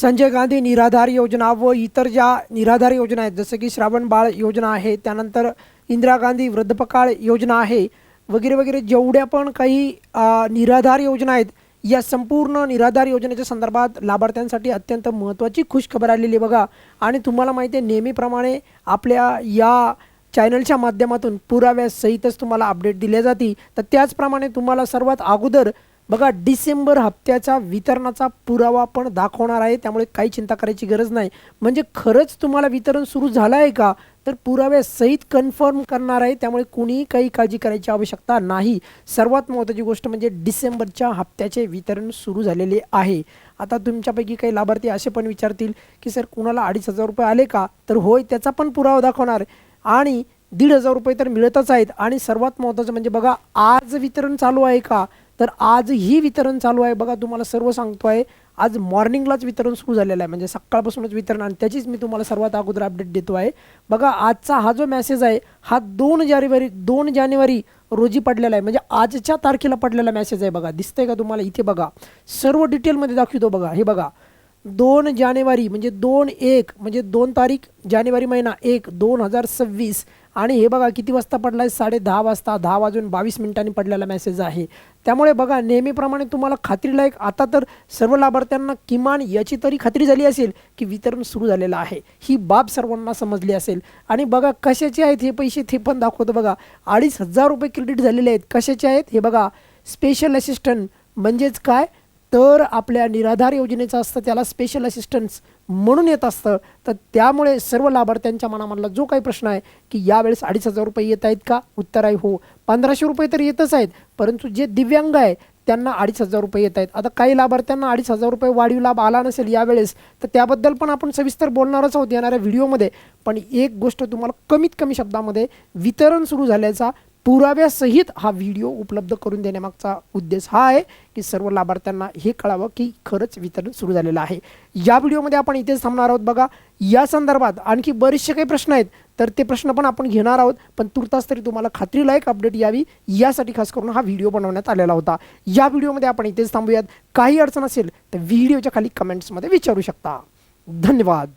संजय गांधी निराधार योजना व इतर ज्या निराधार योजना आहेत जसं की श्रावण बाळ योजना आहे त्यानंतर इंदिरा गांधी वृद्धपकाळ योजना आहे वगैरे वगैरे जेवढ्या पण काही निराधार योजना आहेत या संपूर्ण निराधार योजनेच्या संदर्भात लाभार्थ्यांसाठी अत्यंत महत्त्वाची खुशखबर आलेली आहे बघा. आणि तुम्हाला माहिती आहे नेहमीप्रमाणे आपल्या या चॅनलच्या माध्यमातून पुराव्यासहितच तुम्हाला अपडेट दिल्या जाते तर त्याचप्रमाणे तुम्हाला सर्वात अगोदर बघा डिसेंबर हप्त्याचा वितरणाचा पुरावा पण दाखवणार आहे त्यामुळे काही चिंता करायची गरज नाही. म्हणजे खरंच तुम्हाला वितरण सुरू झालं आहे का? तर पुराव्यासहित कन्फर्म करणार आहे त्यामुळे कुणीही काही काळजी करायची आवश्यकता नाही. सर्वात महत्त्वाची गोष्ट म्हणजे डिसेंबरच्या हप्त्याचे वितरण सुरू झालेले आहे. आता तुमच्यापैकी काही लाभार्थी असे पण विचारतील की सर कुणाला अडीच हजार रुपये आले का? तर होय त्याचा पण पुरावा दाखवणार. आणि दीड हजार रुपये तर मिळतच आहेत. आणि सर्वात महत्त्वाचं म्हणजे बघा आज वितरण चालू आहे का? तर आजही वितरण चालू आहे. बघा तुम्हाला सर्व सांगतो आहे आज मॉर्निंगलाच वितरण सुरू झालेलं आहे. म्हणजे सकाळपासूनच वितरण आणि त्याचीच मी तुम्हाला सर्वात अगोदर अपडेट देतो आहे. बघा आजचा हा जो मेसेज आहे हा दोन जानेवारी दोन जानेवारी रोजी पडलेला आहे. म्हणजे आजच्या तारखेला पडलेला मेसेज आहे बघा. दिसतंय का तुम्हाला? इथे बघा. सर्व डिटेलमध्ये दाखवतो बघा. हे बघा. दोन जानेवारी म्हणजे दोन एक म्हणजे दोन तारीख जानेवारी महिना एक दोन हजार सव्वीस. आणि हे बघा किती वाजता पडला आहे साडे दहा वाजता दहा वाजून बावीस मिनिटांनी पडलेला मेसेज आहे. त्यामुळे बघा नेहमीप्रमाणे तुम्हाला खात्रीलायक आता तर सर्व लाभार्थ्यांना किमान याची तरी खात्री झाली असेल की वितरण सुरू झालेलं आहे. ही बाब सर्वांना समजली असेल. आणि बघा कशाचे आहेत हे पैसे ते पण दाखवतो बघा. अडीच हजार रुपये क्रेडिट झालेले आहेत. कशाचे आहेत? हे बघा स्पेशल असिस्टंट म्हणजेच काय? तर आपल्या निराधार योजनेचं असतं त्याला स्पेशल असिस्टन्स म्हणून येत असतं. तर त्यामुळे सर्व लाभार्थ्यांच्या मनामधला जो काही प्रश्न आहे की यावेळेस अडीच हजार रुपये येत आहेत का? उत्तर आहे हो. पंधराशे रुपये तर येतच आहेत परंतु जे दिव्यांग आहे त्यांना अडीच हजार रुपये येत आहेत. आता काही लाभार्थ्यांना अडीच हजार रुपये वाढीव लाभ आला नसेल यावेळेस तर त्याबद्दल पण आपण सविस्तर बोलणारच आहोत येणाऱ्या व्हिडिओमध्ये. पण एक गोष्ट तुम्हाला कमीत कमी शब्दामध्ये वितरण सुरू झाल्याचा पुराव्यासहित हा व्हिडिओ उपलब्ध करून देण्यामागचा उद्देश हा आहे की सर्व लाभार्थ्यांना हे कळावं की खरंच वितरण सुरू झालेलं आहे. या व्हिडिओमध्ये आपण इथेच थांबणार आहोत बघा. या संदर्भात आणखी बरेचसे काही प्रश्न आहेत तर ते प्रश्न पण आपण घेणार आहोत पण तुर्तास तरी तुम्हाला खात्रीलायक अपडेट यावी यासाठी खास करून हा व्हिडिओ बनवण्यात आलेला होता. या व्हिडिओमध्ये आपण इथेच थांबूयात. काही अडचण असेल तर व्हिडिओच्या खाली कमेंट्समध्ये विचारू शकता. धन्यवाद.